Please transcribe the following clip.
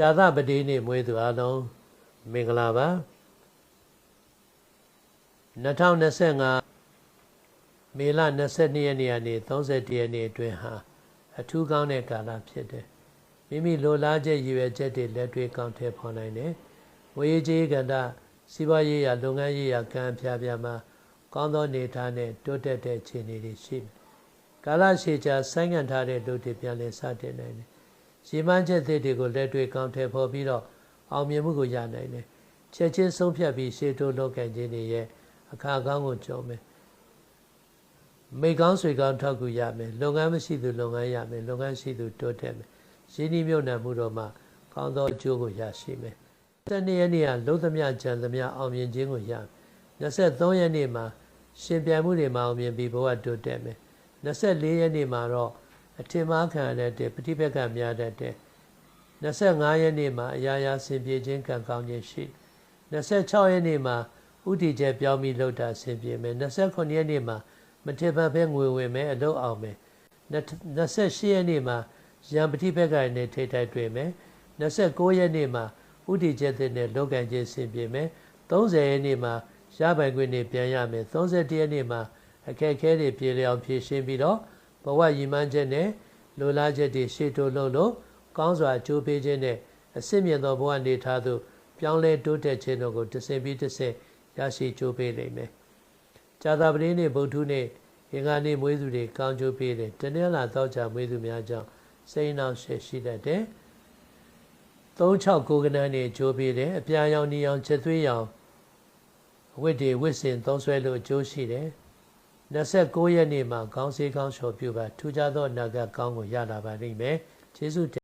ဇာသပတိနေ့မွေးသူအလုံးမင်္ဂလာပါ2025မေလ22ရက်နေ့ကနေ31ရက်နေ့အတွင်းဟာအထူးကောင်းတဲ့ကာလဖြစ်တယ်မိမိလိုလားချက်ရည်ရွယ်ချက်တွေလက်တွေ့ကောင်းထည့်ဖော်နိုင်တယ်ငွေကြေးကဏ္ဍစီးပွားရေးရာလုပ်ငန်းရေးရာကံဖြာဖြာမှာကောင်းသောနေထားနဲ့တိုးတက်တဲ့အခြေအနေတွေရှိတယ်ကာလရှည်ကြာဆိုင်းငံ့ထားတဲ့လူတွေပြန်လည်စတင်နိုင်တယ် ရည်မှန်းချက်တွေကိုလက်တွေ့ကောင်းထည့်ဖော်ပြီးတော့အောင်မြင်မှုကိုရနိုင်တယ်ချက်ချင်းဆုံးဖြတ်ပြီးရှေ့တိုးလုပ်ကံခြင်းတွေရဲ့အခါကောင်းကိုကြုံမယ်မိကောင်းဆွေကောင်းထောက်ကူရမယ်လုပ်ငန်းမရှိသူလုပ်ငန်းရမယ်လုပ်ငန်းရှိသူတိုးတက်မယ်ရင်းနှီးမြှုပ်နှံမှုတော့မှကောင်းသောအကျိုးကိုရရှိမယ်တနေ့ရက်နေ့ကလုံးသမျှကြံသမျှအောင်မြင်ခြင်းကိုရ23ရက်နေ့မှာရှင်ပြိုင်မှုတွေမှာအောင်မြင်ပြီးဘဝတိုးတက်မယ်24ရက်နေ့မှာတော့ အထင်မှားခံရတဲ့ပฏิပက္ခများတဲ့25ရက်နေ့မှာအရာရာဆင်ပြေခြင်းကံကောင်းခြင်းရှိ26ရက်နေ့မှာဥတီချက်ပြောင်းပြီးလှုပ်တာဆင်ပြေမယ်29ရက်နေ့မှာမထေပန်ဖဲငွေဝင်မယ်အလုပ်အောင်မယ်28ရက်နေ့မှာရံပฏิပက္ခနဲ့ထိထိုက်တွေ့မယ်29ရက်နေ့မှာဥတီချက်တဲ့နဲ့လောကန်ခြင်းဆင်ပြေမယ်30ရက်နေ့မှာရပိုင်ခွင့်နေပြန်ရမယ်31ရက်နေ့မှာအခက်အခဲတွေပြေလည်အောင်ဖြေရှင်းပြီးတော့ ဘဝရည်မှန်းချက်နဲ့လိုလားချက်တွေရှေ့တိုးလို့လို့ကောင်းစွာကြိုးပေးခြင်းနဲ့အစစ်မြင့်သောဘဝနေထားသို့ပြောင်းလဲတိုးတက်ခြင်းတို့ကိုတစ်ဆင့်ပြီးတစ်ဆင့်ရရှိကြိုးပေးနိုင်မယ်။ကြာသာပတိနေ့ဗုဒ္ဓနေ့အင်္ဂါနေ့မွေးသူတွေကောင်းကြိုးပေးတယ်။တနင်္လာသောကြာမွေးသူများကြောင့်စိတ်နှောက်ရှက်ရှိတတ်တယ်။36ကနန်းနေကြိုးပေးတယ်။အပြာရောင်နီရောင်ချက်သွေးရောင်ဝိတ္တေဝိစင်သုံးဆွဲလို့အကျိုးရှိတယ်။ 29ရက်နေ့မှာခေါင်းစည်းခေါင်းလျှော်ပြုပါထူးခြားသောအနာဂတ်ကောင်းကိုရလာပါလိမ့်မယ်။ကျေးဇူး